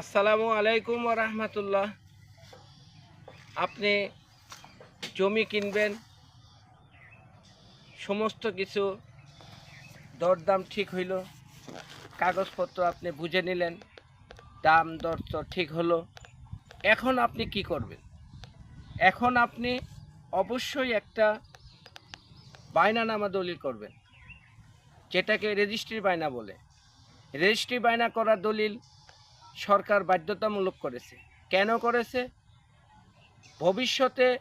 আসসালামু আলাইকুম রহমতুল্লাহ। আপনি জমি কিনবেন, সমস্ত কিছু দরদাম ঠিক হইল, কাগজপত্র আপনি বুঝে নিলেন, দাম দর তো ঠিক হলো। এখন আপনি কি করবেন? এখন আপনি অবশ্যই একটা বায়নানামা দলিল করবেন, যেটাকে রেজিস্ট্রি বায়না বলে। রেজিস্ট্রি বায়না করা দলিল সরকার বাধ্যতামূলক করেছে। কেন করেছে? ভবিষ্যতে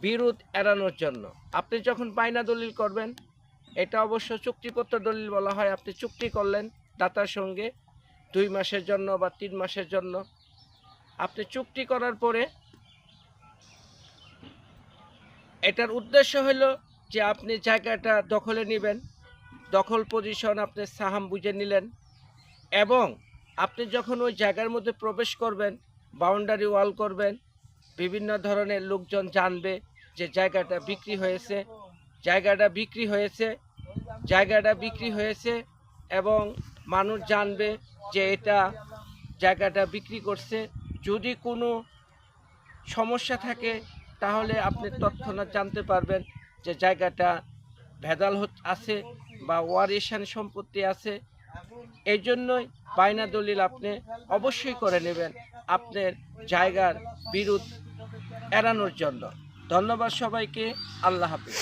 বিরোধ এড়ানোর জন্য। আপনি যখন বায়না দলিল করবেন, এটা অবশ্য চুক্তিপত্র দলিল বলা হয়, আপনি চুক্তি করলেন দাতার সঙ্গে দুই মাসের জন্য বা তিন মাসের জন্য। আপনি চুক্তি করার পরে এটার উদ্দেশ্য হলো যে আপনি জায়গাটা দখলে নেবেন, দখল পজিশন আপনি সাহাম বুঝে নিলেন এবং আপনি যখন ওই জায়গার মধ্যে প্রবেশ করবেন বাউন্ডারি ওয়াল করবেন, বিভিন্ন ধরনের লোকজন জানবে যে জায়গাটা বিক্রি হয়েছে, জায়গাটা বিক্রি হয়েছে, জায়গাটা বিক্রি হয়েছে এবং মানুষ জানবে যে এটা জায়গাটা বিক্রি করছে। যদি কোনো সমস্যা থাকে, তাহলে আপনি তৎক্ষণাৎ জানতে পারবেন যে জায়গাটা ভেদাল আছে বা ওয়ারিশান সম্পত্তি আছে। এই জন্যই বায়না দলিল আপনি অবশ্যই করে নেবেন আপনার জায়গার বিরোধ এড়ানোর জন্য। ধন্যবাদ সবাইকে। আল্লাহ হাফিজ।